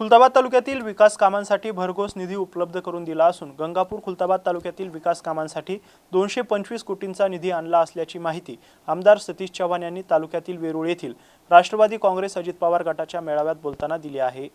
खुलताबाद तालुक्यातील विकास कामांसाठी भरघोस निधी उपलब्ध करून दिला असून गंगापूर खुलताबाद तालुक्यातील विकास कामांसाठी दोनशे पंचवीस कोटींचा निधी आणला असल्याची माहिती आमदार सतीश चव्हाण यांनी तालुक्यातील वेरूळ येथील राष्ट्रवादी काँग्रेस अजित पवार गटाच्या मेळाव्यात बोलताना दिली आहे.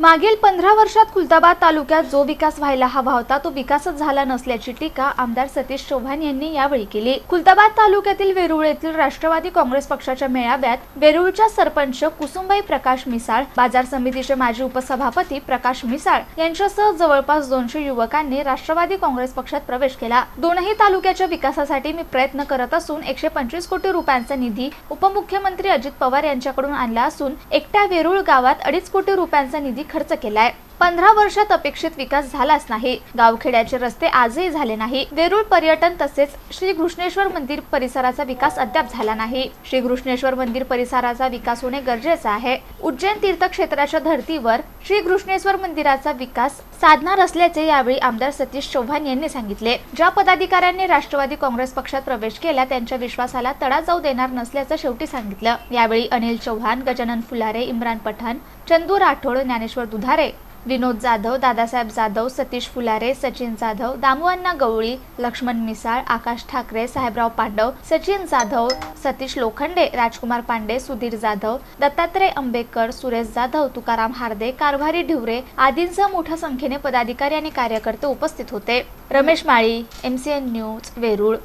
मागील पंधरा वर्षात खुलताबाद तालुक्यात जो विकास व्हायला हवा होता तो विकासच झाला नसल्याची टीका आमदार सतीश चव्हाण यांनी यावेळी केली. खुलताबाद तालुक्यातील वेरुळ येथील राष्ट्रवादी काँग्रेस पक्षाच्या मेळाव्यात वेरुळच्या सरपंच कुसुमबाई प्रकाश मिसाळ बाजार समितीचे माजी उपसभापती प्रकाश मिसाळ यांच्यासह जवळपास दोनशे युवकांनी राष्ट्रवादी काँग्रेस पक्षात प्रवेश केला. दोनही तालुक्याच्या विकासासाठी मी प्रयत्न करत असून एकशे पंचवीस कोटी रुपयांचा निधी उपमुख्यमंत्री अजित पवार यांच्याकडून आणला असून एकट्या वेरूळ गावात अडीच कोटी रुपयांचा निधी खर्च केलाय. पंधरा वर्षात अपेक्षित विकास झालाच नाही. गावखेड्याचे रस्ते आजही झाले नाही. वेरूळ पर्यटन तसेच श्री घृष्णेश्वर मंदिर परिसराचा विकास अद्याप झाला नाही. श्री घृष्णेश्वर मंदिर परिसराचा विकास होणे गरजेचं आहे. उज्जैन तीर्थक्षेत्राच्या धर्तीवर श्री घृष्णेश्वर मंदिराचा विकास साधणार असल्याचे यावेळी आमदार सतीश चव्हाण यांनी सांगितले. ज्या पदाधिकाऱ्यांनी राष्ट्रवादी काँग्रेस पक्षात प्रवेश केला त्यांच्या विश्वासाला तडा जाऊ देणार नसल्याचं शेवटी सांगितलं. यावेळी अनिल चव्हाण गजानन फुलारे इम्रान पठाण चंदू राठोड ज्ञानेश्वर दुधारे विनोद जाधव दादासाहेब जाधव सतीश फुलारे सचिन जाधव दामुअण्णा गवळी लक्ष्मण मिसाळ आकाश ठाकरे साहेबराव पांडव सचिन जाधव सतीश लोखंडे राजकुमार पांडे सुधीर जाधव दत्तात्रय आंबेडकर सुरेश जाधव तुकाराम हार्दे कारभारी ढिवरे आदींसह मोठ्या संख्येने पदाधिकारी आणि कार्यकर्ते उपस्थित होते. Ramesh Mali MCN news Verul.